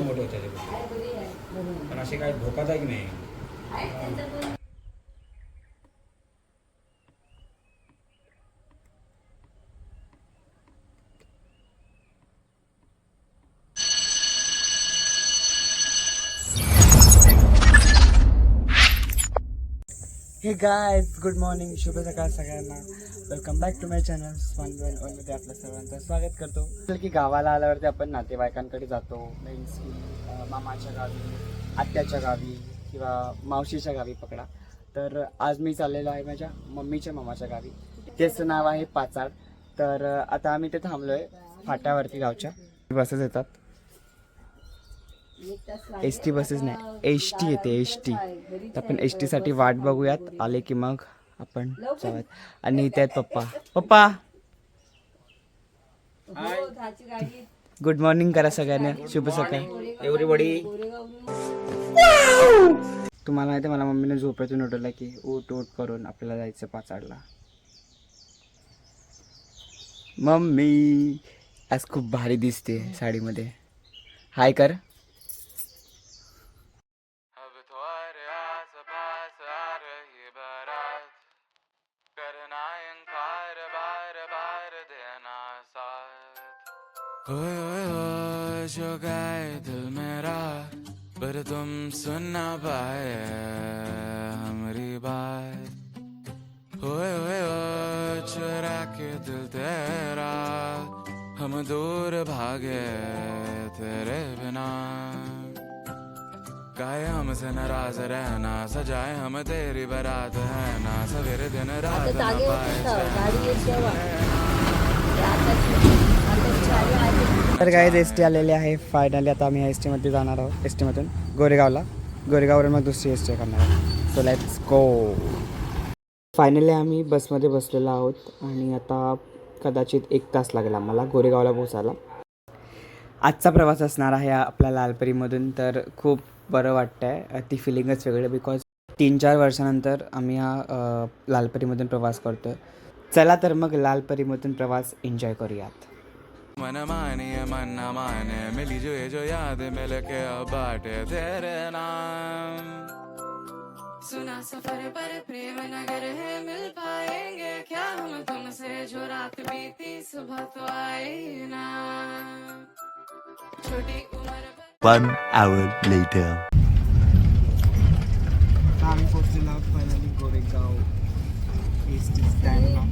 मोठे होते. पण असे काय धोकादायक नाही हे गायज गुड मॉर्निंग शुभ सकाळ सगळ्यांना welcome back to my channel one one वनमध्ये आपलं सर्वांचं स्वागत करतो. तर की गावाला आल्यावरती आपण नातेवाईकांकडे जातो मीन्स की मामाच्या गावी आत्याच्या गावी किंवा मावशीच्या गावी पकडा. तर आज मी चाललेलो आहे माझ्या मम्मीच्या मामाच्या गावी. त्याचं नाव आहे पाचाड तर आता आम्ही ते थांबलो आहे फाट्यावरती गावच्या. बसेस येतात. एस टी बसेस नाही. एस टी येते एस टी तर आपण एस टीसाठी वाट बघूयात. आले की मग आपण जाऊयात. आणि इथे आहेत पप्पा. पप्पा! गुड मॉर्निंग करा सगळ्यांना. शुभ सकाळ. एव्हरीबडी तुम्हाला माहिती आहे मला मम्मीने झोपेतून उठवलं की उठ उठ करून आपल्याला जायचं पाचाडला. मम्मी आज खूप भारी दिसते साडीमध्ये. हाय कर. ओए जो गए दिल मेरा पर तुम सुन ना पाए हमारी बात। ओए ओए ओए चुरा के दिल तेरा हम दूर भागे तेरे बिना। गाए हमसे नाराज़ रहना सजाए हम तेरी बारात है ना। सवेरे दिन रात ना पाए तर काय एस टी आलेली आहे फायनली आता आम्ही एस टीमध्ये जाणार आहोत. एस टीमधून गोरेगावला. गोरेगाववरून मग दुसरी एस टी करणार आहोत. सो लेट्स गो फायनली आम्ही बसमध्ये बसलेलो आहोत आणि आता कदाचित एक तास लागेल आम्हाला गोरेगावला पोचायला आजचा प्रवास असणार आहे आपल्या लालपरीमधून तर खूप बरं वाटतं आहे ती फिलिंगच वेगळी बिकॉज तीन चार वर्षानंतर आम्ही हा लालपरीमधून प्रवास करतो चला तर मग लालपरीमधून प्रवास एन्जॉय करूयात. मन मानिए मन माने मिली जो ये जो याद मिल के अब बाटे तेरे नाम। सुना सफ़र पर प्रेम नगर है मिल पाएँगे क्या हम तुमसे जो रात बीती सुबह तो आई ना? छोटी उम्र पर One hour later. आम्ही पोहोचलेलो आहोत फायनली गोरेगाव एस टी स्टँडला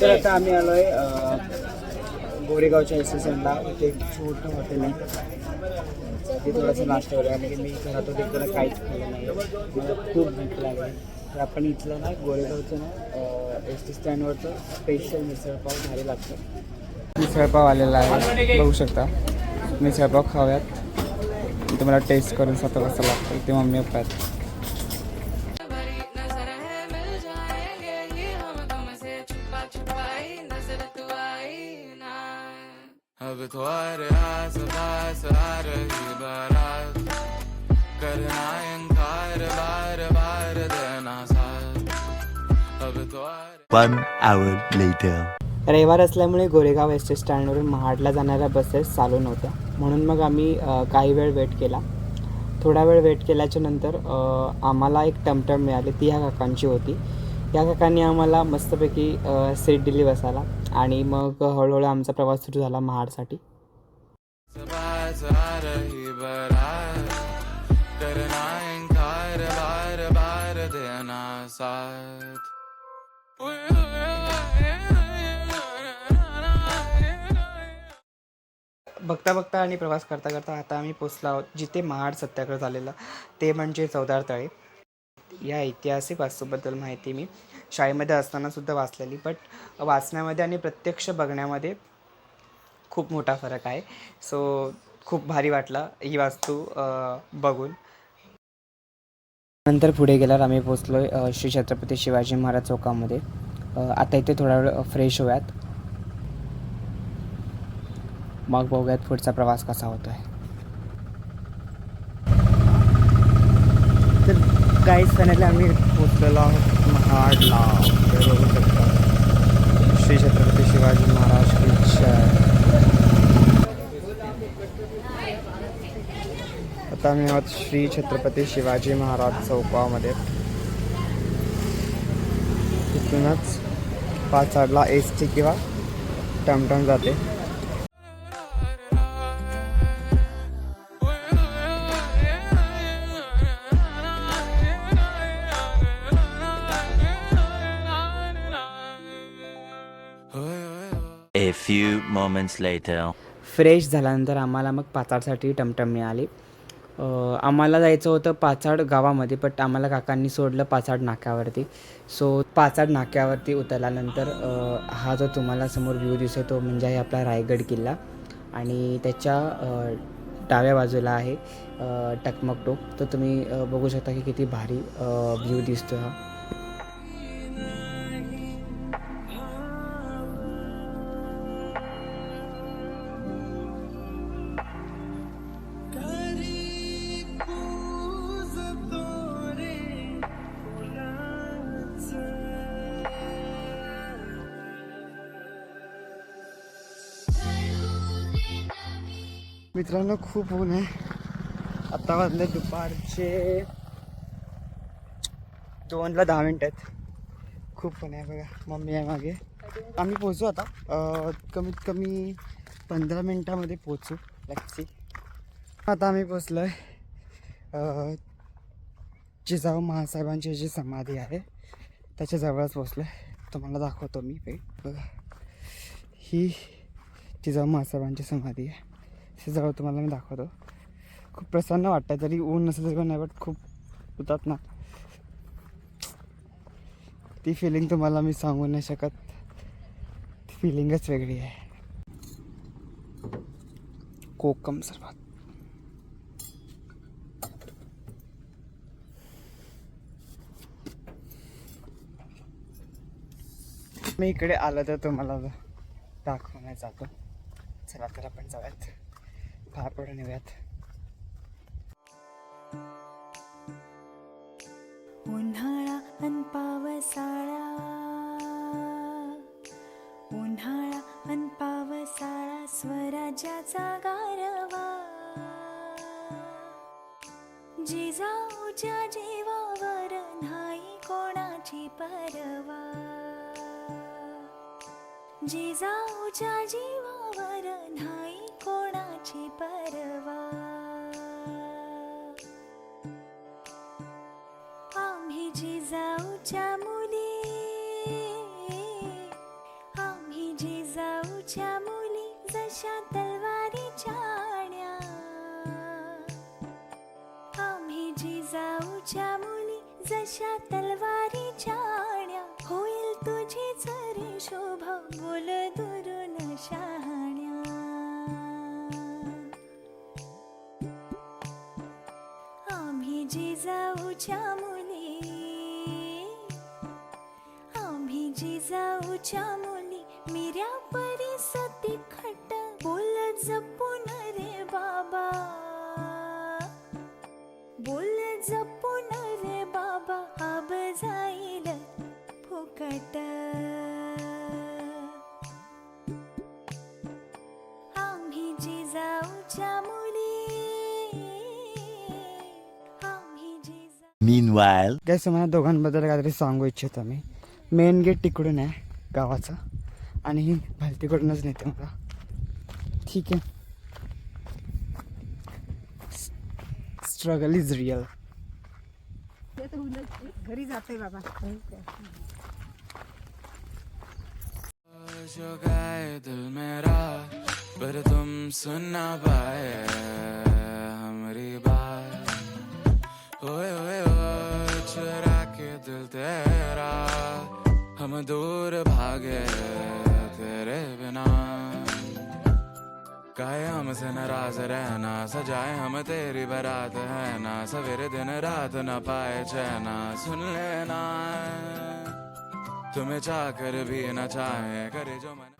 तर आता आम्ही आलो आहे गोरेगावच्या एस एस एनला ते एक छोटं हॉटेल आहे. ते थोडंसं नाश्ता वगैरे आणि म्हणजे मी घरातून एकदा काहीच खाल्लं नाही. मला खूप भूक लागली. तर आपण इथलं ना गोरेगावचं ना एस टी स्टँडवरचं स्पेशल मिसळपाव भारी लागतं. मिसळपाव आलेला आहे. बघू शकता. मिसळपाव खाव्यात मी तुम्हाला टेस्ट करून स्वतः कसं लागतं. ते मम्मी पप्पा अब तुम्हारे आस पास आ रही बारात करना इनकार बार बार देना साथ। अब तुम्हारे One hour later. रविवार असल्यामुळे गोरेगाव एस टी स्टँडवरून महाडला जाणाऱ्या बसेस चालू नव्हत्या. म्हणून मग आम्ही अ, काही वेळ वेट केला. थोडा वेळ वेट केल्याच्यानंतर अ, आम्हाला एक टमटम मिळाली. ती ह्या काकांची होती. या काकांनी आम्हाला मस्तपैकी सीट दिली बसायला. आणि मग हळूहळू आमचा प्रवास सुरू झाला महाडसाठी. बघता बघता आणि प्रवास करता करता आता आम्ही पोचलो आहोत जिथे महाड सत्याग्रह झालेला. ते म्हणजे चौदार तळे. या ऐतिहासिक वास्तूबद्दल माहिती मी. शाळेमध्ये असतानासुद्धा वाचलेली बट वाचण्यामध्ये आणि प्रत्यक्ष बघण्यामध्ये खूप मोठा फरक आहे. सो खूप भारी वाटलं ही वास्तू बघून. नंतर पुढे गेल्यावर आम्ही पोचलो आहे श्री छत्रपती शिवाजी महाराज चौकामध्ये. आता इथे थोडा वेळ फ्रेश होऊयात. मग बघूयात पुढचा प्रवास कसा होतो आहे गाईस काहीच फायनली आम्ही पोचलेलो आहोत महाडला. हे बघू शकता श्री छत्रपती शिवाजी महाराज की आता आम्ही आहोत श्री छत्रपती शिवाजी महाराज चौकामध्ये. तिथूनच पाचाडला एस टी किंवा टमटम जाते. Few moments later. फ्रेश झाल्यानंतर आम्हाला मग पाचाडसाठी टमटम मिळाली. आम्हाला जायचं होतं पाचाड गावामध्ये बट आम्हाला काकांनी सोडलं पाचाड नाक्यावरती. सो पाचाड नाक्यावरती उतरल्यानंतर हा जो तुम्हाला समोर व्ह्यू दिसतो तो म्हणजे आहे आपला रायगड किल्ला. आणि त्याच्या डाव्या बाजूला आहे टकमकटोक. टकमक टोक तर तुम्ही बघू शकता की किती भारी व्ह्यू दिसतो हा. मित्रांनो खूप ऊन आहे. आत्ता वाजले दुपारचे दोनला दहा मिनटं आहेत. खूप ऊन आहे बघा मम्मी आहे मागे. आम्ही पोचू आता. कमीत कमी पंधरा मिनटामध्ये पोचू लॅक्सी आता आम्ही पोचलो आहे जिजाऊ महासाहेबांची जी समाधी आहे त्याच्या जवळच पोचलो आहे तुम्हाला दाखवतो मी पे बघा. ही जिजाऊ महासाहेबांची समाधी आहे. हे जवळ तुम्हाला मी दाखवतो. खूप प्रसन्न वाटतं तरी ऊन नसलं तरी पण नाही बट खूप होतात ना. ती फिलिंग तुम्हाला मी सांगू नाही शकत. ती फिलिंगच वेगळी आहे. कोकम सर्वात मी इकडे आलं तर तुम्हाला दाखवण्यात जातो. चला तर आपण जाऊयात. बाहेर नेऊयात उन्हाळा अन पावसाळा. उन्हाळा अन पावसाळा स्वराज्याचा गारवा. जिजाऊच्या जीवावर नाही कोणाची परवा. जिजाऊच्या जीवावर नाही कोणाची परवा जिजाऊच्या मुली आम्ही जिजाऊच्या मुली मिऱ्या परिसती खट बोल जपून रे बाबा. बोल जपून रे बाबा आब जाईल फुकट. जिजा Meanwhile. काय तुम्हाला दोघांबद्दल काहीतरी सांगू इच्छितो मी. मेन गेट तिकडून आहे गावाचं. आणि ही भलतीकडूनच नेते मला. ठीक आहे. स्ट्रगल इज रिअल घरी जाते बाबा. जो गए दिल मेरा पर तुम सुन ना पाए हम दूर भागे तेरे बिना। काहे हमसे नाराज रहना सजाए हम तेरी बारात है ना। सवेरे दिन रात न पाए चैना सुन लेना। तुम्हें चाह कर भी न चाहे करे जो मन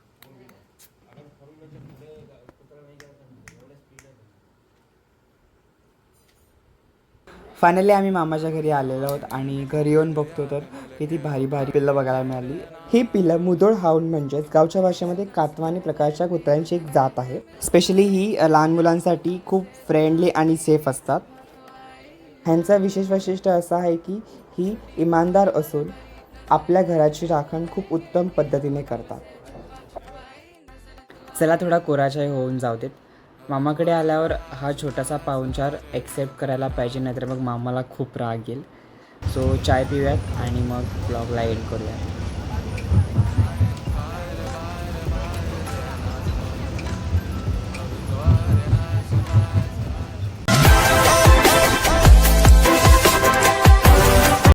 फायनली आम्ही मामाच्या घरी आलेलो आहोत आणि घरी येऊन बघतो तर किती भारी भारी पिल्लं बघायला मिळाली. ही पिल्लं मुदोळ हाऊंड म्हणजेच गावच्या भाषेमध्ये कातवानी प्रकारच्या कुत्र्यांची एक जात आहे. स्पेशली ही लहान मुलांसाठी खूप फ्रेंडली आणि सेफ असतात. ह्यांचा विशेष वैशिष्ट्य असं आहे की ही इमानदार असून आपल्या घराची राखण खूप उत्तम पद्धतीने करतात. चला थोडा कोराचाय होऊन जाऊ देत. मामाकडे आल्यावर हा छोटासा पाहुणचार ॲक्सेप्ट करायला पाहिजे नाहीतर मग मामाला खूप राग येईल. सो चाय पिऊयात आणि मग ब्लॉगला एंड करूयात.